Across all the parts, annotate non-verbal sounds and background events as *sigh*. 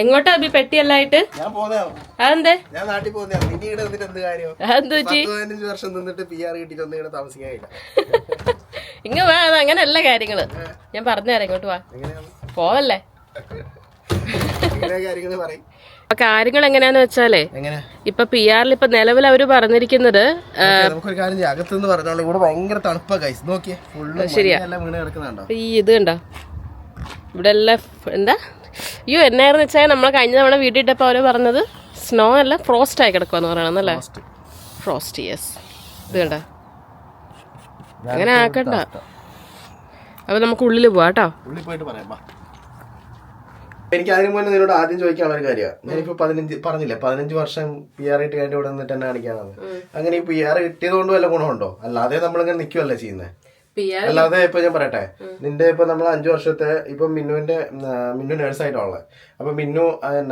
എങ്ങോട്ടാ അബി പെട്ടിയല്ലായിട്ട്? അതെന്തേ? ഞാൻ നാട്ടിൽ പോന്നേ പിന്നീട് വന്നിട്ട് എന്ത് കാര്യം? അതെന്ത് പറ്റി? പതിനഞ്ച് വർഷം നിന്നിട്ട് പി ആർ കിട്ടിയിട്ട് ഒന്നും ഇവിടെ താമസിക്കാനില്ല ഇങ്ങ വാ അത് അങ്ങനെയല്ല കാര്യങ്ങൾ. ഞാൻ പറഞ്ഞുതരാം ഇങ്ങോട്ട് വാ. പോവല്ലേ? കാര്യങ്ങൾ എങ്ങനെയാന്ന് വെച്ചാലേ ഇപ്പൊ പി ആറിൽ ഇപ്പൊ നിലവിൽ അവർ പറഞ്ഞിരിക്കുന്നത് ശരിയാ. ഈ ഇത് കണ്ടോ? ഇവിടെ എല്ലാം എന്താ? അയ്യോ എന്നായിരുന്നു വെച്ചാൽ നമ്മൾ കഴിഞ്ഞ തവണ വീട്ടിൽ ഇട്ടപ്പോൾ അവർ പറഞ്ഞത് സ്നോ അല്ല ഫ്രോസ്റ്റ് ആയി കിടക്കുവാന്ന് പറയണമെന്നല്ലേ ഫ്രോസ്റ്റ് യെസ് ഇത് കണ്ട? അങ്ങനെ ആക്കണ്ട. അപ്പൊ നമുക്ക് ഉള്ളിൽ പോവാട്ടോ ഉള്ളിൽ പോയിട്ട് പറയാം. എനിക്ക് അതിനു മുന്നേ നിന്നോട് ആദ്യം ചോദിക്കാൻ ഒരു കാര്യമാണ് ഞാനിപ്പോ പതിനഞ്ച് പറഞ്ഞില്ലേ പതിനഞ്ച് വർഷം പി ആർ ഇട്ട് കഴിഞ്ഞിട്ട് ഇവിടെ നിന്നിട്ട് തന്നെ കാണിക്കാനാണ്. അങ്ങനെ ഈ പി ആർ കിട്ടിയത് കൊണ്ട് വല്ല ഗുണമുണ്ടോ? അല്ലാതെ നമ്മളിങ്ങനെ നിൽക്കുവല്ലേ ചെയ്യുന്നത് അല്ലാതെ ഇപ്പൊ ഞാൻ പറയട്ടെ. നിന്റെ ഇപ്പൊ നമ്മൾ അഞ്ചു വർഷത്തെ ഇപ്പൊ മിന്നുവിന്റെ മിന്നു നേഴ്സായിട്ടുള്ളത് അപ്പൊ മിന്നു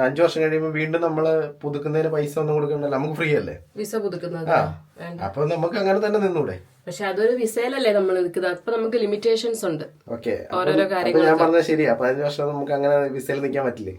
അഞ്ചു വർഷം കഴിയുമ്പോൾ വീണ്ടും നമ്മൾ പുതുക്കുന്നതിന് പൈസ ഒന്നും കൊടുക്കണ്ടല്ലോ? നമുക്ക് ഫ്രീ അല്ലേ? വിസ പുതുക്കുന്നത്. അപ്പൊ നമുക്ക് അങ്ങനെ തന്നെ നിന്നൂടെ? പക്ഷെ അതൊരു വിസയിലല്ലേ നമ്മൾ നിൽക്കുന്നത്. അപ്പൊ നമുക്ക് ലിമിറ്റേഷൻസ് ഉണ്ട്. ഓക്കെ ഓരോരോ കാര്യങ്ങൾ ഞാൻ പറഞ്ഞത് ശരിയാ. പതിനഞ്ച് വർഷം നമുക്ക് അങ്ങനെ വിസയിൽ നിൽക്കാൻ പറ്റില്ലേ?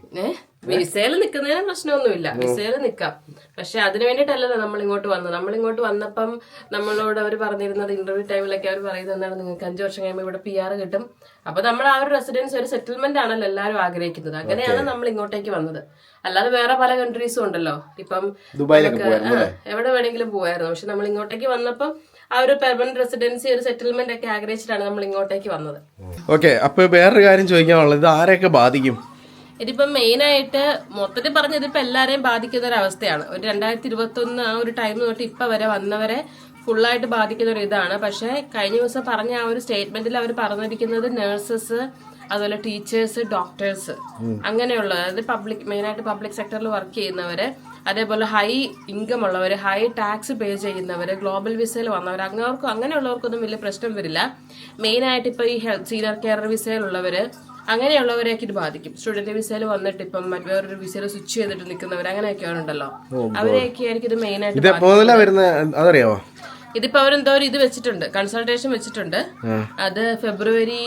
വിസയിൽ നിൽക്കുന്നതിന് പ്രശ്നമൊന്നുമില്ല. വിസയിൽ നിൽക്കാം പക്ഷെ അതിന് വേണ്ടിയിട്ടല്ലല്ലോ നമ്മൾ ഇങ്ങോട്ട് വന്നത്. നമ്മൾ ഇങ്ങോട്ട് വന്നപ്പം നമ്മളോട് അവർ പറഞ്ഞിരുന്നത് ഇന്റർവ്യൂ ടൈമിലൊക്കെ അവർ പറയുന്നത് എന്താണ്? നിങ്ങൾക്ക് അഞ്ചു വർഷം കഴിയുമ്പോൾ ഇവിടെ പി ആർ കിട്ടും. അപ്പൊ നമ്മൾ ആ ഒരു റെസിഡൻസ് ഒരു സെറ്റിൽമെന്റ് ആണല്ലോ എല്ലാവരും ആഗ്രഹിക്കുന്നത്. അങ്ങനെയാണ് നമ്മൾ ഇങ്ങോട്ടേക്ക് വന്നത്. അല്ലാതെ വേറെ പല കൺട്രീസും ഉണ്ടല്ലോ. ഇപ്പം എവിടെ വേണമെങ്കിലും പോവായിരുന്നു പക്ഷെ നമ്മൾ ഇങ്ങോട്ടേക്ക് വന്നപ്പം ആ ഒരു പെർമനന്റ് റെസിഡൻസി ഒരു സെറ്റിൽമെന്റ് ഒക്കെ ആഗ്രഹിച്ചിട്ടാണ് നമ്മൾ ഇങ്ങോട്ടേക്ക് വന്നത്. ഓക്കെ അപ്പൊ വേറൊരു കാര്യം ചോദിക്കാനുള്ളത് ഇത് ആരെയൊക്കെ ബാധിക്കും? ഇതിപ്പം മെയിനായിട്ട് മൊത്തത്തിൽ പറഞ്ഞ ഇതിപ്പോ എല്ലാവരെയും ബാധിക്കുന്ന ഒരു അവസ്ഥയാണ് ഒരു രണ്ടായിരത്തി ഇരുപത്തി ഒന്ന് ആ ഒരു ടൈം തൊട്ട് ഇപ്പൊ വരെ വന്നവരെ ഫുള്ളായിട്ട് ബാധിക്കുന്ന ഒരു ഇതാണ് പക്ഷേ കഴിഞ്ഞ ദിവസം പറഞ്ഞ ആ ഒരു സ്റ്റേറ്റ്മെന്റിൽ അവർ പറഞ്ഞിരിക്കുന്നത് നഴ്സസ് അതുപോലെ ടീച്ചേഴ്സ് ഡോക്ടേഴ്സ് അങ്ങനെയുള്ള അതായത് പബ്ലിക് മെയിനായിട്ട് പബ്ലിക് സെക്ടറിൽ വർക്ക് ചെയ്യുന്നവര് അതേപോലെ ഹൈ ഇൻകം ഉള്ളവര് ഹൈ ടാക്സ് പേ ചെയ്യുന്നവര് ഗ്ലോബൽ വിസയിൽ വന്നവർ അങ്ങവർക്കും അങ്ങനെയുള്ളവർക്കൊന്നും വലിയ പ്രശ്നം വരില്ല. മെയിനായിട്ട് ഇപ്പൊ ഈ ഹെൽത്ത് സീനിയർ കെയർ വിസയിലുള്ളവര് അങ്ങനെയുള്ളവരെയൊക്കെ ഇത് ബാധിക്കും. സ്റ്റുഡന്റ് വിസയിൽ വന്നിട്ട് ഇപ്പം മറ്റൊരു വേറൊരു വിസയിൽ സ്വിച്ച് ചെയ്തിട്ട് നിൽക്കുന്നവർ അങ്ങനെയൊക്കെ ഉണ്ടല്ലോ അവരെയൊക്കെ ആയിരിക്കും ഇത് മെയിൻ ആയിട്ട് വരുന്ന അതറിയാവോ? ഇതിപ്പോ അവരെന്തോ ഒരു ഇത് വെച്ചിട്ടുണ്ട്. കൺസൾട്ടേഷൻ വെച്ചിട്ടുണ്ട്. അത് February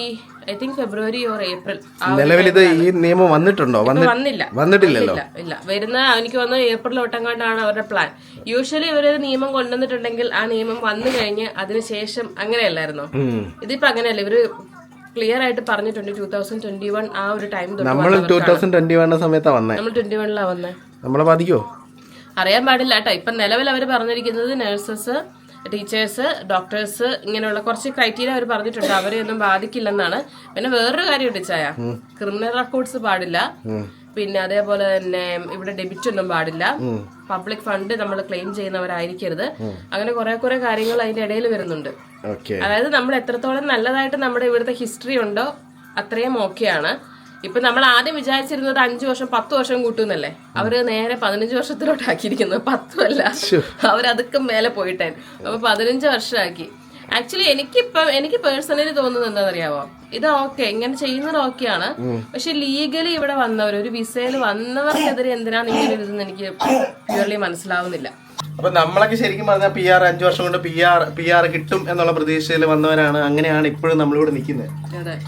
I think February or April നിലവിൽ ഇത് ഈ നിയമം വന്നിട്ടുണ്ടോ? വന്നില്ല. വന്നിട്ടില്ലല്ലോ? ഇല്ല. വരുന്ന എനിക്ക് വന്ന ഏപ്രിൽ ഒട്ടങ്ങാണ്ടാണ് അവരുടെ പ്ലാൻ യൂഷ്വലി ഇവരൊരു നിയമം കൊണ്ടുവന്നിട്ടുണ്ടെങ്കിൽ ആ നിയമം വന്നു കഴിഞ്ഞ് അതിനുശേഷം അങ്ങനെയല്ലായിരുന്നോ. ഇതിപ്പോ അങ്ങനെയല്ല. ഇവർ ക്ലിയർ ആയിട്ട് പറഞ്ഞിട്ടുണ്ട് ടൂ തൗസൻഡ് ട്വന്റി വൺ ആ ഒരു ടൈം നമ്മൾ ടൂ തൗസൻഡ് ട്വന്റി വണ്ണ സമയത്താ വന്നേ. നമ്മൾ ട്വന്റി വണ്ണിലാ വന്നേ. നമ്മളെ ബാധിക്കോ അറിയാൻ പാടില്ല കേട്ടോ. ഇപ്പൊ നിലവിൽ അവർ പറഞ്ഞിരിക്കുന്നത് നഴ്സസ് ടീച്ചേഴ്സ് ഡോക്ടേഴ്സ് ഇങ്ങനെയുള്ള കുറച്ച് ക്രൈറ്റീരിയ അവർ പറഞ്ഞിട്ടുണ്ട്. അവരെയൊന്നും ബാധിക്കില്ലെന്നാണ്. പിന്നെ വേറൊരു കാര്യം ഇട്ടിച്ചായ ചായ ക്രിമിനൽ റെക്കോർഡ്സ് പാടില്ല. പിന്നെ അതേപോലെ തന്നെ ഇവിടെ ഡെബിറ്റ് ഒന്നും പാടില്ല പബ്ലിക് ഫണ്ട് നമ്മൾ ക്ലെയിം ചെയ്യുന്നവരായിരിക്കരുത്. അങ്ങനെ കുറെ കുറെ കാര്യങ്ങൾ അതിന്റെ ഇടയിൽ വരുന്നുണ്ട്. അതായത് നമ്മൾ എത്രത്തോളം നല്ലതായിട്ട് നമ്മുടെ ഇവിടുത്തെ ഹിസ്റ്ററി ഉണ്ടോ അത്രയും ഓക്കെയാണ് ഇപ്പൊ നമ്മൾ ആദ്യം വിചാരിച്ചിരുന്നത് അഞ്ചു വർഷം പത്ത് വർഷം കൂട്ടുന്നല്ലേ? അവർ നേരെ പതിനഞ്ച് വർഷത്തിലോട്ട് ആക്കിയിരിക്കുന്നത് പത്തുമല്ല അവരതൊക്കെ മേലെ പോയിട്ടേ. അപ്പൊ പതിനഞ്ച് വർഷമാക്കി ആക്ച്വലി എനിക്കിപ്പം എനിക്ക് പേഴ്സണലി തോന്നുന്നത് എന്താണെന്നറിയാവോ? ഇത് ഓക്കെ ഇങ്ങനെ ചെയ്യുന്നത് ഓക്കെയാണ് പക്ഷെ ലീഗലി ഇവിടെ വന്നവർ ഒരു വിസയിൽ വന്നവർക്കെതിരെ എന്തിനാണ് ഇങ്ങനെ ഇതെന്ന് എനിക്ക് പ്യൂർലി മനസ്സിലാവുന്നില്ല. അപ്പൊ നമ്മളൊക്കെ ശരിക്കും പറഞ്ഞാൽ പി ആർ അഞ്ചു വർഷം കൊണ്ട് പി ആർ പി ആർ കിട്ടും എന്നുള്ള പ്രതീക്ഷയിൽ വന്നവരാണ്. അങ്ങനെയാണ് ഇപ്പോഴും നമ്മളിവിടെ നിൽക്കുന്നത്.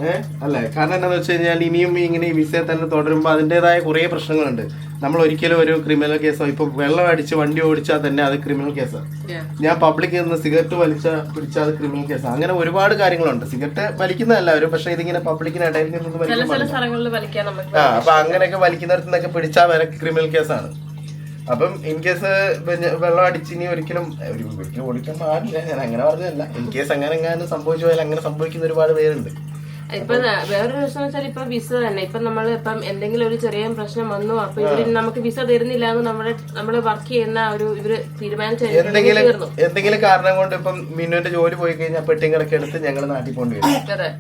ഏഹ് അല്ലേ? കാരണം എന്താണെന്ന് വെച്ച് കഴിഞ്ഞാൽ ഇനിയും ഇങ്ങനെ ഈ വിസയെ തന്നെ തുടരുമ്പോൾ അതിന്റെതായ കുറേ പ്രശ്നങ്ങളുണ്ട്. നമ്മൾ ഒരിക്കലും ഒരു ക്രിമിനൽ കേസോ ഇപ്പൊ വെള്ളം അടിച്ച് വണ്ടി ഓടിച്ചാൽ തന്നെ അത് ക്രിമിനൽ കേസാണ് ഞാൻ പബ്ലിക്കിൽ നിന്ന് സിഗരറ്റ് വലിച്ച പിടിച്ചാൽ അത് ക്രിമിനൽ കേസാണ് അങ്ങനെ ഒരുപാട് കാര്യങ്ങളുണ്ട്. സിഗരറ്റ് വലിക്കുന്ന എല്ലാവരും പക്ഷെ ഇതിങ്ങനെ പബ്ലിക്കിന് ഇടയിൽ നിന്ന് ആ അപ്പൊ അങ്ങനെയൊക്കെ വലിക്കുന്നിടത്ത് നിന്നൊക്കെ പിടിച്ചാൽ വരെ ക്രിമിനൽ കേസാണ് അപ്പം ഇൻ കേസ് വെള്ളം അടിച്ച് ഇനി ഒരിക്കലും ഒരു ഓടിക്കാൻ പാടില്ല. ഞാൻ അങ്ങനെ പറഞ്ഞതല്ല. ഇൻ കേസ് അങ്ങനെ എങ്ങാനും സംഭവിച്ചു പോയാൽ അങ്ങനെ സംഭവിക്കുന്ന ഒരുപാട് പേരുണ്ട്. ഇപ്പൊ വേറൊരു പ്രശ്നം വെച്ചാൽ ഇപ്പൊ വിസ തന്നെ. ഇപ്പൊ നമ്മൾ ഇപ്പം എന്തെങ്കിലും ഒരു ചെറിയ പ്രശ്നം വന്നു അപ്പൊ ഇവർ നമുക്ക് വിസ തരുന്നില്ല എന്ന് നമ്മുടെ നമ്മൾ വർക്ക് ചെയ്യുന്ന ഒരു ഇവർ തീരുമാനിച്ചു എന്തെങ്കിലും കാരണം കൊണ്ട് ഇപ്പം മിന്നുവിന്റെ ജോലി പോയി കഴിഞ്ഞാൽ പെട്ടിങ്ങളൊക്കെ എടുത്ത് ഞങ്ങൾ നാട്ടിൽ കൊണ്ടുപോയി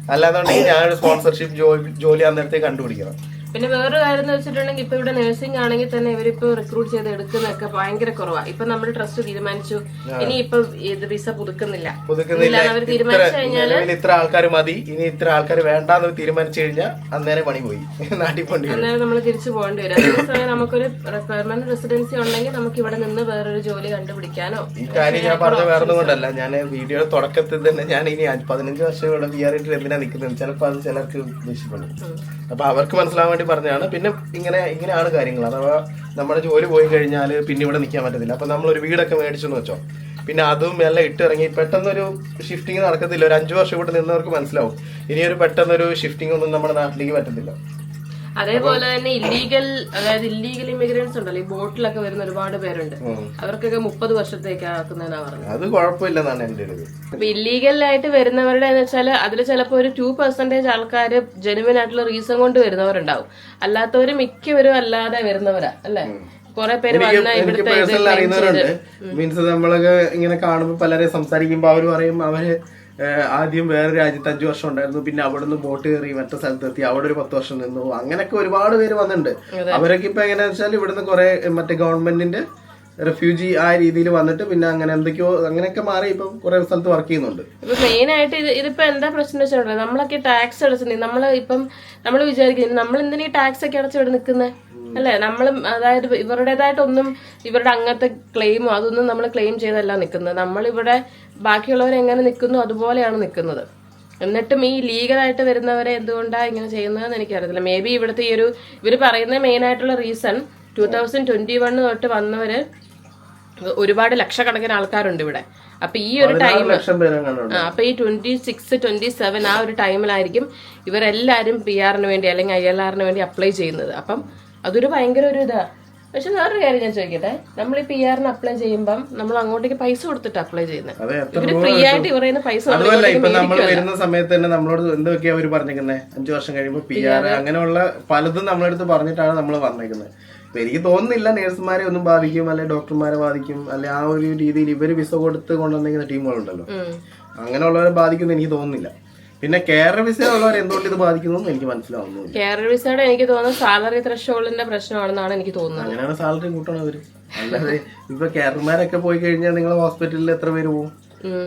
അല്ലാതെ ഞാനൊരു സ്പോൺസർഷിപ്പ് ജോലി ജോലി അന്നേരത്തെ കണ്ടുപിടിക്കണം. പിന്നെ വേറൊരു കാര്യം എന്ന് വെച്ചിട്ടുണ്ടെങ്കിൽ ഇപ്പൊ ഇവിടെ നഴ്സിംഗ് ആണെങ്കിൽ തന്നെ ഇവരിപ്പോ റിക്രൂട്ട് ചെയ്ത് എടുക്കുന്നൊക്കെ ഭയങ്കര കുറവാണ് ഇപ്പൊ നമ്മൾ ട്രസ്റ്റ് തീരുമാനിച്ചു. ഇനി ഇപ്പൊ ഇത് വിസ പുതുക്കുന്നില്ല. അവർ ഇത്ര തീരുമാനിച്ചു ഇത്ര ആൾക്കാർ മതി. ഇനി ഇത്ര ആൾക്കാർ വേണ്ടെന്ന് തീരുമാനിച്ചു കഴിഞ്ഞാൽ അന്നേരം പണി പോയി. *laughs* നാട്ടിൽ പോകേണ്ടി അന്നേരം നമ്മൾ തിരിച്ചു പോകേണ്ടി വരും. അതേസമയം നമുക്കൊരു പെർമനന്റ് റെസിഡൻസി ഉണ്ടെങ്കിൽ നമുക്ക് ഇവിടെ നിന്ന് വേറൊരു ജോലി കണ്ടുപിടിക്കാനോ ഈ കാര്യം ഞാൻ പറഞ്ഞ വേറെ കൊണ്ടല്ല. ഞാൻ വീഡിയോ തുടക്കത്തിൽ തന്നെ ഞാൻ ഇനി പതിനഞ്ച് വർഷം ഇവിടെ ബിആർ എന്തിനാ നിൽക്കുന്നത് ചിലപ്പോൾ അത് ചിലർക്ക് ദേഷ്യപ്പെടും അപ്പൊ അവർക്ക് മനസ്സിലാവാൻ വേണ്ടി പറഞ്ഞാണ് പിന്നെ ഇങ്ങനെ ഇങ്ങനെയാണ് കാര്യങ്ങൾ. അഥവാ നമ്മുടെ ജോലി പോയി കഴിഞ്ഞാൽ പിന്നെ ഇവിടെ നിൽക്കാൻ പറ്റത്തില്ല. അപ്പൊ നമ്മളൊരു വീടൊക്കെ മേടിച്ചെന്ന് വെച്ചോ. പിന്നെ അതും എല്ലാം ഇട്ടിറങ്ങി പെട്ടെന്നൊരു ഷിഫ്റ്റിംഗ് നടക്കത്തില്ല. ഒരു അഞ്ചു വർഷം ഇവിടെ നിന്നവർക്ക് മനസ്സിലാവും. ഇനിയൊരു പെട്ടെന്നൊരു ഷിഫ്റ്റിംഗ് ഒന്നും നമ്മുടെ നാട്ടിലേക്ക് പറ്റത്തില്ല. അതേപോലെ തന്നെ ഇല്ലീഗൽ അതായത് ഇല്ലീഗൽ ഇമിഗ്രൻസ് ഉണ്ടല്ലോ ഈ ബോട്ടിലൊക്കെ വരുന്ന ഒരുപാട് പേരുണ്ട്. അവർക്കൊക്കെ മുപ്പത് വർഷത്തേക്ക് ആക്കുന്നതെന്നാ പറഞ്ഞത്. അത് കുഴപ്പമില്ലെന്നാണ് ഒരു അപ്പൊ ഇല്ലീഗലായിട്ട് വരുന്നവരുടെ എന്ന് വെച്ചാൽ അതിൽ ചിലപ്പോൾ ഒരു ടു പെർസെന്റേജ് ആൾക്കാർ ജെനുവിൻ ആയിട്ടുള്ള റീസൺ കൊണ്ട് വരുന്നവരുണ്ടാവും. അല്ലാത്തവര് മിക്കവരും അല്ലാതെ വരുന്നവരാ അല്ലെ? കുറെ പേര് എനിക്ക് പേഴ്സണൽ അറിയുന്നവരുണ്ട്. മീൻസ് നമ്മളൊക്കെ ഇങ്ങനെ കാണുമ്പോൾ പലരെ സംസാരിക്കുമ്പോൾ അവർ പറയും അവർ ആദ്യം വേറെ രാജ്യത്ത് അഞ്ചു വർഷം ഉണ്ടായിരുന്നു. പിന്നെ അവിടെ നിന്ന് ബോട്ട് കയറി മറ്റേ സ്ഥലത്ത് എത്തി അവിടെ ഒരു പത്ത് വർഷം നിന്നു. അങ്ങനെയൊക്കെ ഒരുപാട് പേര് വന്നിട്ടുണ്ട്. അവരൊക്കെ ഇപ്പൊ എങ്ങനെയാ വെച്ചാൽ ഇവിടുന്ന് കുറെ മറ്റേ ഗവൺമെന്റിന്റെ റെഫ്യൂജി ആ രീതിയിൽ വന്നിട്ട് പിന്നെ അങ്ങനെ എന്തൊക്കെയോ അങ്ങനെയൊക്കെ മാറി ഇപ്പം കുറെ സ്ഥലത്ത് വർക്ക് ചെയ്യുന്നുണ്ട്. ഇപ്പൊ മെയിൻ ആയിട്ട് ഇത് ഇതിപ്പോ എന്താ പ്രശ്നം വെച്ചിട്ടുണ്ടോ നമ്മളൊക്കെ ടാക്സ് അടച്ചിട്ടുണ്ട് നമ്മൾ ഇപ്പം നമ്മൾ വിചാരിക്കുന്നത് നമ്മൾ എന്തിനാ ടാക്സ് ഒക്കെ അടച്ചിവിടെ നിൽക്കുന്നത് അല്ലെ? നമ്മളും അതായത് ഇവരുടേതായിട്ടൊന്നും ഇവരുടെ അങ്ങനത്തെ ക്ലെയിമോ അതൊന്നും നമ്മൾ ക്ലെയിം ചെയ്തല്ല നിൽക്കുന്നത്. നമ്മളിവിടെ ബാക്കിയുള്ളവർ എങ്ങനെ നിൽക്കുന്നു അതുപോലെയാണ് നിൽക്കുന്നത്. എന്നിട്ടും ഈ ലീഗലായിട്ട് വരുന്നവരെ എന്തുകൊണ്ടാണ് ഇങ്ങനെ ചെയ്യുന്നതെന്ന് എനിക്കറിയത്തില്ല. മേ ബി ഇവിടുത്തെ ഈ ഒരു ഇവർ പറയുന്ന മെയിൻ ആയിട്ടുള്ള reason two thousand twenty one തൊട്ട് വന്നവര് ഒരുപാട് ലക്ഷക്കണക്കിന് ആൾക്കാരുണ്ട് ഇവിടെ. അപ്പൊ ഈ ഒരു ടൈം അപ്പൊ ഈ ട്വന്റി സിക്സ് ട്വന്റി സെവൻ ആ ഒരു ടൈമിലായിരിക്കും ഇവരെല്ലാരും പി ആറിന് വേണ്ടി അല്ലെങ്കിൽ ഐ എൽ ആറിന് വേണ്ടി അപ്ലൈ ചെയ്യുന്നത്. അപ്പം അതൊരു ഭയങ്കര ഒരു ഇതാ. പക്ഷെ വേറൊരു കാര്യം ഞാൻ ചോദിക്കട്ടെ? നമ്മൾ ഈ പി ആറിന് അപ്ലൈ ചെയ്യുമ്പം നമ്മൾ അങ്ങോട്ടേക്ക് പൈസ കൊടുത്തിട്ട് അപ്ലൈ ചെയ്യുന്നത് ഇവർ ഫ്രീ ആയിട്ട് ഇവരുടെ പൈസ അതുമല്ല ഇപ്പൊ നമ്മൾ വരുന്ന സമയത്ത് തന്നെ നമ്മളോട് എന്തൊക്കെയാ അവർ പറഞ്ഞിരിക്കുന്നത് അഞ്ചു വർഷം കഴിയുമ്പോൾ പി ആർ അങ്ങനെയുള്ള പലതും നമ്മളെടുത്ത് പറഞ്ഞിട്ടാണ് നമ്മൾ വന്നിരിക്കുന്നത് അപ്പൊ എനിക്ക് തോന്നുന്നില്ല നേഴ്സുമാരെ ഒന്നും ബാധിക്കും അല്ലെ ഡോക്ടർമാരെ ബാധിക്കും അല്ലെ ആ ഒരു രീതിയിൽ ഇവർ വിസ കൊടുത്ത് കൊണ്ടുവന്നിരിക്കുന്ന ടീമുകളുണ്ടല്ലോ. അങ്ങനെയുള്ളവരെ ബാധിക്കുമെന്ന് എനിക്ക് തോന്നുന്നില്ല. പിന്നെ കേരള വിസ ഉള്ളവർ എന്തുകൊണ്ട് ഇത് ബാധിക്കുന്നു എനിക്ക് മനസ്സിലാവുന്നു കേരള വിസയുടെ എനിക്ക് തോന്നുന്നു സാലറി ത്രഷോളിന്റെ പ്രശ്നമാണെന്നാണ് എനിക്ക് തോന്നുന്നത്. അങ്ങനെയാണ് സാലറി കൂട്ടണം അവർ അല്ലാതെ ഇപ്പൊ കേരളമാരൊക്കെ പോയി കഴിഞ്ഞാൽ നിങ്ങൾ ഹോസ്പിറ്റലിൽ എത്ര പേര് പോകും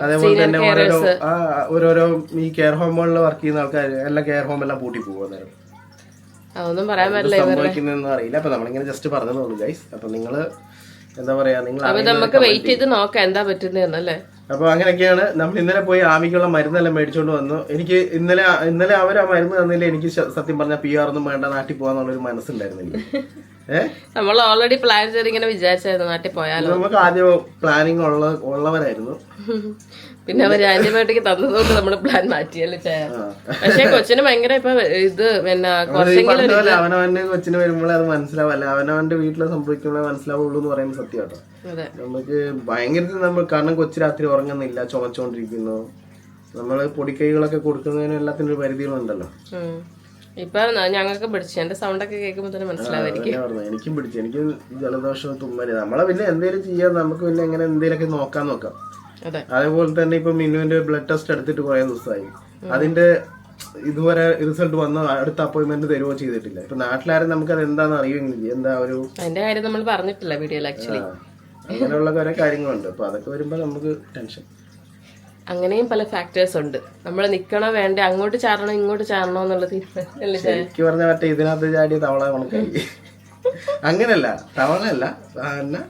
അതേപോലെ തന്നെ ഓരോരോ ആ ഓരോരോ ഈ കെയർ ഹോമുകളിൽ വർക്ക് ചെയ്യുന്ന ആൾക്കാർ എല്ലാം കെയർ ഹോം എല്ലാം പൂട്ടി പോകും അന്നേരം. അതൊന്നും പറയാൻ പറ്റില്ല സംഭവിക്കുന്നതെന്ന് അറിയില്ല. അപ്പൊ നമ്മളിങ്ങനെ ജസ്റ്റ് പറഞ്ഞതേ ഗൈസ് അപ്പൊ നിങ്ങൾ എന്താ പറയാ നിങ്ങൾ നമുക്ക് വെയിറ്റ് ചെയ്ത് നോക്കാം എന്താ പറ്റുന്നതെന്നല്ലേ അപ്പൊ അങ്ങനെയൊക്കെയാണ്. നമ്മൾ ഇന്നലെ പോയി ആമിക്കുള്ള മരുന്നെല്ലാം മേടിച്ചുകൊണ്ട് വന്നു. എനിക്ക് ഇന്നലെ ഇന്നലെ അവർ ആ മരുന്ന് തന്നില്ല? എനിക്ക് സത്യം പറഞ്ഞാൽ പി ആർ ഒന്നും വേണ്ട നാട്ടിൽ പോവാന്നുള്ളൊരു മനസ്സുണ്ടായിരുന്നില്ല. *laughs* നമ്മൾ ഓൾറെഡി പ്ലാൻ ചെയ്ത് ഇങ്ങനെ വിചാരിച്ചായിരുന്നു നാട്ടിൽ പോയാലോ. നമുക്ക് ആദ്യം പ്ലാനിങ് ഉള്ള ഉള്ളവരായിരുന്നു. *laughs* പിന്നെ അവർ ആന്റിബയോട്ടിക് തന്നതുകൊണ്ട് നമ്മൾ പ്ലാൻ മാറ്റിയല്ലേ ചേ. പക്ഷെ കൊച്ചിന് ഭയങ്കര ഇപ്പൊ ഇത് പിന്നെ കുറച്ചെങ്കിലും അവനവന്റെ കൊച്ചിന് വരുമ്പോഴേ അത് മനസ്സിലാവല്ല അവനവന്റെ വീട്ടിൽ സംഭവിക്കുമ്പോഴേ മനസ്സിലാവുള്ളൂ എന്ന് പറയുന്നത് സത്യം കേട്ടോ. നമുക്ക് ഭയങ്കര നമ്മൾ കാരണം കൊച്ചു രാത്രി ഉറങ്ങുന്നില്ല ചുമച്ചോണ്ടിരിക്കുന്നു. നമ്മൾ പൊടിക്കൈകളൊക്കെ കൊടുക്കുന്നതിനും എല്ലാത്തിനും ഒരു പരിധികളുണ്ടല്ലോ. ഇപ്പൊ ഞങ്ങൾക്ക് പിടിച്ചു. എന്റെ സൗണ്ട് ഒക്കെ കേൾക്കുമ്പോ തന്നെ മനസ്സിലാവായിരിക്കും എനിക്കും. പിടിച്ചു. എനിക്ക് ജലദോഷം തുമ്മൽ. നമ്മളെ പിന്നെ എന്തെങ്കിലും ചെയ്യാൻ നമുക്ക് പിന്നെ എങ്ങനെ എന്തെങ്കിലുമൊക്കെ നോക്കാൻ നോക്കാം. അതേപോലെ തന്നെ ഇപ്പൊ മിന്നുവിന്റെ ബ്ലഡ് ടെസ്റ്റ് എടുത്തിട്ട് കുറെ ദിവസമായി. അതിന്റെ ഇതുവരെ റിസൾട്ട് വന്ന അടുത്ത അപ്പോയിന്റ്മെന്റ് തരുവോ ചെയ്തിട്ടില്ല. ഇപ്പൊ നാട്ടിലാരും നമുക്ക് അത് എന്താണെന്ന് അറിയുമെങ്കിൽ എന്താ ഒരു അതിന്റെ കാര്യം നമ്മൾ പറഞ്ഞിട്ടില്ല വീഡിയോയിൽ ആക്ച്വലി അങ്ങനെയുള്ള കുറെ കാര്യങ്ങളുണ്ട്. അപ്പൊ അതൊക്കെ വരുമ്പോ നമുക്ക് ടെൻഷൻ അങ്ങനെയും പല ഫാക്ടേഴ്സ് ഉണ്ട്. നമ്മൾ നിക്കണോ വേണ്ട അങ്ങോട്ട് ചാടണോ ഇങ്ങോട്ട് ചാടണോ എന്നുള്ള തീരുമാനം പറഞ്ഞ മറ്റേ ഇതിനകത്ത് ചാടിയ തവള കണക്കായി. അങ്ങനല്ല തവളയല്ല പിന്നെ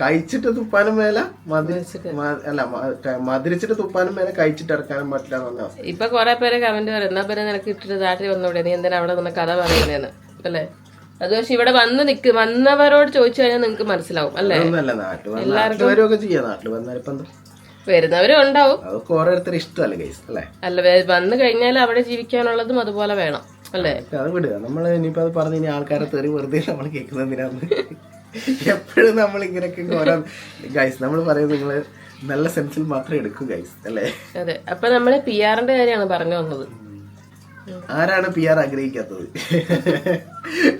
കഴിച്ചിട്ട് തുപ്പാനും മേല മധുരിച്ചിട്ട് അല്ല മ- മതിരിച്ചിട്ട് തുപ്പാനും മേലെ കഴിച്ചിട്ട് ഇറക്കാനും പറ്റില്ല അവസ്ഥ ഇപ്പൊ കൊറേ പേര് കമന്റ് പറയും എന്നാ പിന്നെ നിനക്ക് ഇട്ടിട്ട് നാട്ടിൽ വന്നൂടെ? നീ എന്തിനാ അവിടെ നിന്ന് കഥ പറയുന്നതെന്ന് അല്ലേ? അത് പക്ഷെ ഇവിടെ വന്ന് നിക്ക് വന്നവരോട് ചോദിച്ചു കഴിഞ്ഞാൽ നിങ്ങക്ക് മനസ്സിലാവും അല്ലേ? എല്ലാവർക്കും വരുന്നവരും ഉണ്ടാവും. അല്ലേ? വന്നു കഴിഞ്ഞാൽ അവിടെ ജീവിക്കാനുള്ളതും അതുപോലെ വേണം. അല്ലേ? അത് വിടുക നമ്മൾ ഇനിയിപ്പോ അത് പറഞ്ഞ് ഇനി ആൾക്കാരെ തെറി വെറുതെ നമ്മൾ കേൾക്കുന്നതിനാണ് എപ്പോഴും നമ്മൾ ഇങ്ങനെയൊക്കെ ഓരോ ഗൈസ് നമ്മൾ പറയുന്നത് നിങ്ങൾ നല്ല സെൻസിൽ മാത്രം എടുക്കും ഗൈസ് അല്ലേ? അതെ. അപ്പൊ നമ്മൾ പി ആറിന്റെ കാര്യമാണ് പറഞ്ഞു വന്നത്. ആരാണ് പി ആർ ആഗ്രഹിക്കാത്തത്?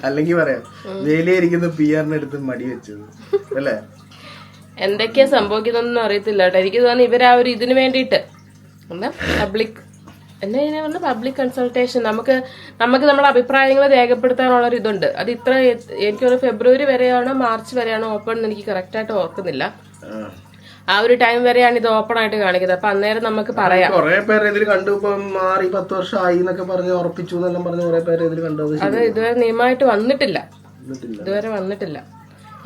അല്ലെങ്കിൽ പറയാം. വേലിയിരിക്കുന്ന പി ആറിന്റെ അടുത്ത് മടി വെച്ചത് അല്ലേ? എന്തൊക്കെയാ സംഭവിക്കുന്നൊന്നും അറിയത്തില്ല കേട്ടോ. എനിക്ക് തോന്നുന്നു ഇവർ ആ ഒരു ഇതിനു വേണ്ടിയിട്ട് എന്താ? പബ്ലിക് എന്താ ഇതിനെ പറഞ്ഞ പബ്ലിക് കൺസൾട്ടേഷൻ നമുക്ക് നമുക്ക് നമ്മുടെ അഭിപ്രായങ്ങൾ രേഖപ്പെടുത്താനുള്ള ഒരു ഇതുണ്ട്. അത് ഇത്ര എനിക്ക് തോന്നുന്നു ഫെബ്രുവരി വരെയാണോ മാർച്ച് വരെയാണോ ഓപ്പൺ എന്ന് എനിക്ക് കറക്റ്റ് ആയിട്ട് ഓർക്കുന്നില്ല. ആ. ഒരു ടൈം വരെയാണ് ഇത് ഓപ്പൺ ആയിട്ട് കാണിക്കുന്നത്. അപ്പൊ അന്നേരം നമുക്ക് പറയാം. കൊറേ പേര് ഇതിൽ കണ്ടു. ഇപ്പൊ മാറി പത്ത് വർഷം ആയി എന്നൊക്കെ പറഞ്ഞ് ഉറപ്പിച്ചു എന്നെല്ലാം പറഞ്ഞ് കുറെ പേര് ഇതിൽ കണ്ടു. അത് ഇതുവരെ നിയമമായിട്ട് വന്നിട്ടില്ല. ഇതുവരെ വന്നിട്ടില്ല.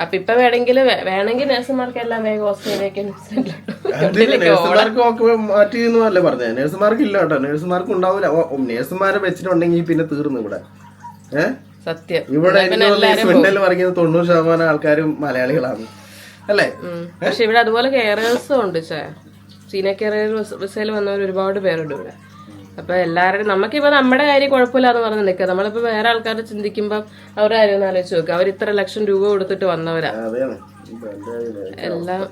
അപ്പൊ ഇപ്പൊ വേണമെങ്കിൽ വേണമെങ്കിൽ നഴ്സുമാർക്ക് എല്ലാം വേഗം ഓസ്ട്രേലിയക്ക് നഴ്സുമാർക്ക് മാറ്റി എന്നല്ലേ പറഞ്ഞത് നഴ്സുമാർക്ക് ഇല്ല കേട്ടോ. നഴ്സുമാർക്ക് ഉണ്ടാവില്ല നഴ്സുമാരെ വെച്ചിട്ടുണ്ടെങ്കിൽ പിന്നെ തീർന്നു ഇവിടെ. ഏഹ് സത്യം. ഇവിടെ സ്വിൻഡൽ പറയുന്നത് തൊണ്ണൂറ് ശതമാനം ആൾക്കാരും മലയാളികളാണ്. അല്ലേ? പക്ഷെ ഇവിടെ അതുപോലെ കെയറേഴ്സും ഉണ്ട് ചേ സീനിയർ കെയർ വിസയിൽ വന്നവർ ഒരുപാട് പേരുണ്ട് ഇവിടെ. അപ്പൊ എല്ലാവരും നമുക്കിപ്പോ നമ്മുടെ കാര്യം കുഴപ്പമില്ലാന്ന് പറഞ്ഞ് നിൽക്കുക. നമ്മളിപ്പോ വേറെ ആൾക്കാർ ചിന്തിക്കുമ്പോൾ അവരുടെ കാര്യം ഒന്ന് ആലോചിച്ച് നോക്കുക. അവർ ഇത്ര ലക്ഷം രൂപ കൊടുത്തിട്ട് വന്നവരാ? എല്ലാം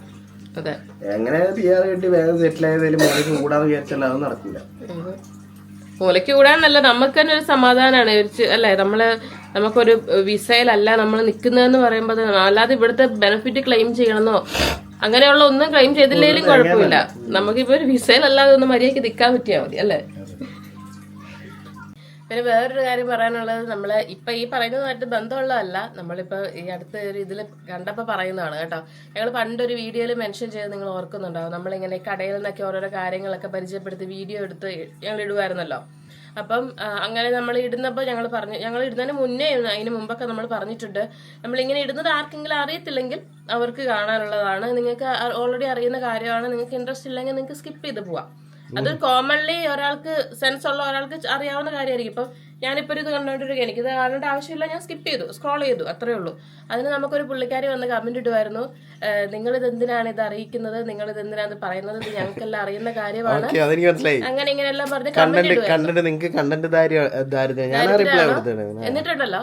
അതെ. എങ്ങനെ പി കിട്ടി? വേഗം സെറ്റിൽ ആയതായാലും കൂടാന്ന് വിചാരിച്ചാൽ അത് നടക്കില്ല. മൂലയ്ക്ക് കൂടാനല്ല നമുക്ക് തന്നെ ഒരു സമാധാനമാണ് അല്ലെ നമ്മൾ നമുക്കൊരു വിസയിലല്ല നമ്മൾ നിൽക്കുന്നതെന്ന് പറയുമ്പോൾ അല്ലാതെ ഇവിടുത്തെ ബെനിഫിറ്റ് ക്ലെയിം ചെയ്യണമെന്നോ അങ്ങനെയുള്ള ഒന്നും ക്ലെയിം ചെയ്തില്ലെങ്കിലും കുഴപ്പമില്ല. നമുക്കിപ്പോ ഒരു വിസയിലല്ലാതെ ഒന്ന് മര്യാദയ്ക്ക് നിൽക്കാൻ പറ്റിയാൽ മതി അല്ലേ? പിന്നെ വേറൊരു കാര്യം പറയാനുള്ളത് നമ്മൾ ഇപ്പൊ ഈ പറയുന്നതുമായിട്ട് ബന്ധമുള്ളതല്ല. നമ്മളിപ്പോ ഈ അടുത്ത ഒരു ഇതിൽ കണ്ടപ്പോ പറയുന്നതാണ് കേട്ടോ. ഞങ്ങൾ പണ്ടൊരു വീഡിയോയിൽ മെൻഷൻ ചെയ്ത് നിങ്ങൾ ഓർക്കുന്നുണ്ടാവും. നമ്മളിങ്ങനെ കടയിൽ നിന്നൊക്കെ ഓരോരോ കാര്യങ്ങളൊക്കെ പരിചയപ്പെടുത്തി വീഡിയോ എടുത്ത് ഞങ്ങൾ ഇടുമായിരുന്നല്ലോ അപ്പം അങ്ങനെ നമ്മൾ ഇടുന്നപ്പോൾ ഞങ്ങൾ പറഞ്ഞു ഞങ്ങൾ ഇടുന്നതിന് മുന്നേ അതിന് മുമ്പൊക്കെ നമ്മൾ പറഞ്ഞിട്ടുണ്ട്. നമ്മളിങ്ങനെ ഇടുന്നത് ആർക്കെങ്കിലും അറിയത്തില്ലെങ്കിൽ അവർക്ക് കാണാനുള്ളതാണ്. നിങ്ങൾക്ക് ഓൾറെഡി അറിയുന്ന കാര്യമാണ്. നിങ്ങൾക്ക് ഇൻട്രസ്റ്റ് ഇല്ലെങ്കിൽ നിങ്ങൾക്ക് സ്കിപ്പ് ചെയ്ത് പോവാം. അത് കോമൺലി ഒരാൾക്ക് സെൻസ് ഉള്ള ഒരാൾക്ക് അറിയാവുന്ന കാര്യമായിരിക്കും. ഇപ്പം ഞാനിപ്പോൾ ഇത് കണ്ടുകൊണ്ടിരിക്കുക എനിക്കിത് കാണേണ്ട ആവശ്യമില്ല. ഞാൻ സ്കിപ്പ് ചെയ്തു. സ്ക്രോൾ ചെയ്തു. അത്രേ ഉള്ളൂ. അതിന് നമുക്കൊരു പുള്ളിക്കാരി വന്ന് കമന്റ് ഇടുമായിരുന്നു നിങ്ങളിത് എന്തിനാണ് ഇത് അറിയിക്കുന്നത്? നിങ്ങൾ ഇത് എന്തിനാണ് ഇത് പറയുന്നത്? ഇത് ഞങ്ങൾക്കെല്ലാം അറിയുന്ന കാര്യമാണ്. അങ്ങനെ ഇങ്ങനെയെല്ലാം പറഞ്ഞ് കമന്റ് എന്നിട്ടുണ്ടല്ലോ.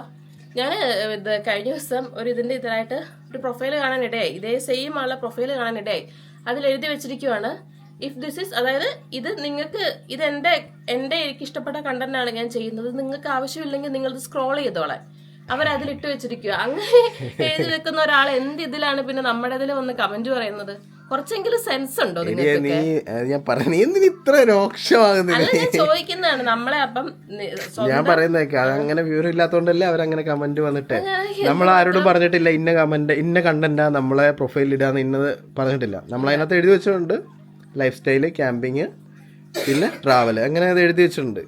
ഞാൻ ഇത് കഴിഞ്ഞ ദിവസം ഒരു ഇതിന്റെ ഇതിനായിട്ട് ഒരു പ്രൊഫൈൽ കാണാനിടയായി. ഇതേ സെയിം ആളുടെ പ്രൊഫൈൽ കാണാനിടയായി. അതിൽ എഴുതി വെച്ചിരിക്കുവാണ്. ഇഫ് ദിസ് ഇസ് അതായത് ഇത് നിങ്ങൾക്ക് ഇത് എന്റെ എന്റെ എനിക്ക് ഇഷ്ടപ്പെട്ട കണ്ടന്റാണ് ആണ് ഞാൻ ചെയ്യുന്നത്. നിങ്ങൾക്ക് ആവശ്യമില്ലെങ്കിൽ നിങ്ങൾ ഇത് സ്ക്രോൾ ചെയ്തോളാൻ. അവരതിലിട്ട് വെച്ചിരിക്കുക അങ്ങനെ എഴുതി വെക്കുന്ന ഒരാൾ എന്ത് ഇതിലാണ് പിന്നെ നമ്മുടെ ഇതിൽ വന്ന് കമന്റ് പറയുന്നത്? കുറച്ചെങ്കിലും സെൻസ് ഉണ്ടോ ഞാൻ പറഞ്ഞു ഇത്ര ചോദിക്കുന്നതാണ്. നമ്മളെ അപ്പം ഞാൻ പറയുന്നേക്കെ അങ്ങനെ വിവരം ഇല്ലാത്തോണ്ടല്ലേ അവരങ്ങനെ കമന്റ് വന്നിട്ട്. നമ്മൾ ആരോടും പറഞ്ഞിട്ടില്ല ഇന്ന കമന്റ് ഇന്ന കണ്ടന്റാ നമ്മളെ പ്രൊഫൈലിൽ ഇടാന്ന് ഇന്നത് പറഞ്ഞിട്ടില്ല. നമ്മൾ അതിനകത്ത് എഴുതി വെച്ചിട്ടുണ്ട് ലൈഫ് സ്റ്റൈൽ ക്യാമ്പിങ് പിന്നെ ട്രാവൽ അങ്ങനെ അത് എഴുതി വെച്ചിട്ടുണ്ട്.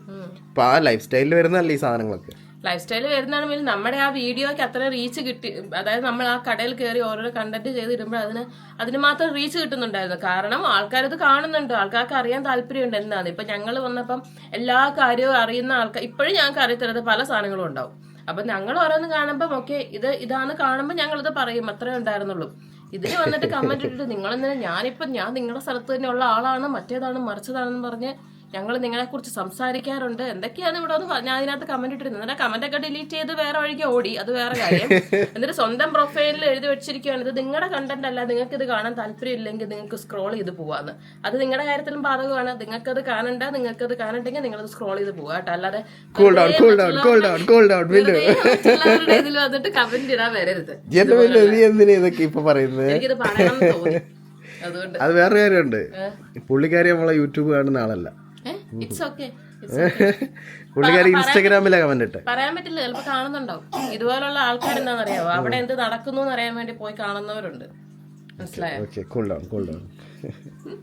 അപ്പൊ ആ ലൈഫ് സ്റ്റൈലിൽ വരുന്നതല്ലേ ഈ സാധനങ്ങളൊക്കെ? ലൈഫ് സ്റ്റൈൽ വരുന്നതാണെങ്കിൽ നമ്മുടെ ആ വീഡിയോയ്ക്ക് അത്ര റീച്ച് കിട്ടി അതായത് നമ്മൾ ആ കടയിൽ കയറി ഓരോരോ കണ്ടന്റ് ചെയ്തിടുമ്പോൾ അതിന് അതിന് മാത്രം റീച്ച് കിട്ടുന്നുണ്ടായിരുന്നു. കാരണം ആൾക്കാരത് കാണുന്നുണ്ട്. ആൾക്കാർക്ക് അറിയാൻ താല്പര്യമുണ്ട് എന്താണ് ഇപ്പൊ ഞങ്ങൾ വന്നപ്പം എല്ലാ കാര്യവും അറിയുന്ന ആൾക്കാർ ഇപ്പോഴും ഞങ്ങൾക്ക് അറിയത്തരുത് പല സാധനങ്ങളും ഉണ്ടാവും. അപ്പൊ ഞങ്ങൾ ഓരോന്ന് കാണുമ്പോൾ ഓക്കെ ഇത് ഇതാണ് കാണുമ്പോൾ ഞങ്ങളിത് പറയും. അത്രേ ഉണ്ടായിരുന്നുള്ളൂ. ഇതിന് വന്നിട്ട് കമന്റ് ഇട്ടിട്ട് നിങ്ങളെന്തിനാ ഞാനിപ്പം ഞാൻ നിങ്ങളുടെ സ്ഥലത്ത് തന്നെ ഉള്ള ആളാണ് മറ്റേതാണ് മറിച്ചതാണെന്ന് പറഞ്ഞ് ഞങ്ങൾ നിങ്ങളെ കുറിച്ച് സംസാരിക്കാറുണ്ട്. എന്തൊക്കെയാണ് ഇവിടെ ഒന്ന് ഞാൻ അതിനകത്ത് കമന്റ് ഇട്ടിരുന്നത്? എന്നിട്ട് കമന്റ് ഒക്കെ ഡിലീറ്റ് ചെയ്ത് വേറെ വഴിക്ക് ഓടി. അത് വേറെ കാര്യം. *laughs* എന്നിട്ട് സ്വന്തം പ്രൊഫൈലിൽ എഴുതി വെച്ചിരിക്കുകയാണ്. ഇത് നിങ്ങളുടെ കണ്ടന്റ് അല്ല. നിങ്ങൾക്ക് ഇത് കാണാൻ താല്പര്യം ഇല്ലെങ്കിൽ നിങ്ങൾക്ക് സ്ക്രോൾ ചെയ്ത് പോവാന്ന്. അത് നിങ്ങളുടെ കാര്യത്തിലും ബാധകമാണ്. നിങ്ങൾക്ക് അത് കാണണ്ട. നിങ്ങൾക്ക് അത് കാണണ്ടെങ്കിൽ നിങ്ങൾ സ്ക്രോൾ ചെയ്ത് പോവാ കേട്ടോ. അല്ലാതെ ഇതിൽ വന്നിട്ട് കമന്റ് ഇടാൻ വരരുത്. എനിക്കിത് പറയണം അത് വേറെ കാര്യമുണ്ട്. പുള്ളിക്കാരി നമ്മളെ യൂട്യൂബ് കാണുന്ന ആളല്ല. ഇറ്റ്സ് ഓക്കെ *laughs* പുള്ളിക്കാരി ഇൻസ്റ്റാഗ്രാമിലെ കമന്റ് ഇട്ടെ. പറയാൻ പറ്റില്ല. ചിലപ്പോ കാണുന്നുണ്ടാവും. ഇതുപോലുള്ള ആൾക്കാർ എന്താണെന്നറിയാവോ? അവിടെ എന്ത് നടക്കുന്നു എന്ന് അറിയാൻ വേണ്ടി പോയി കാണുന്നവരുണ്ട്. മനസ്സിലായോ? *laughs*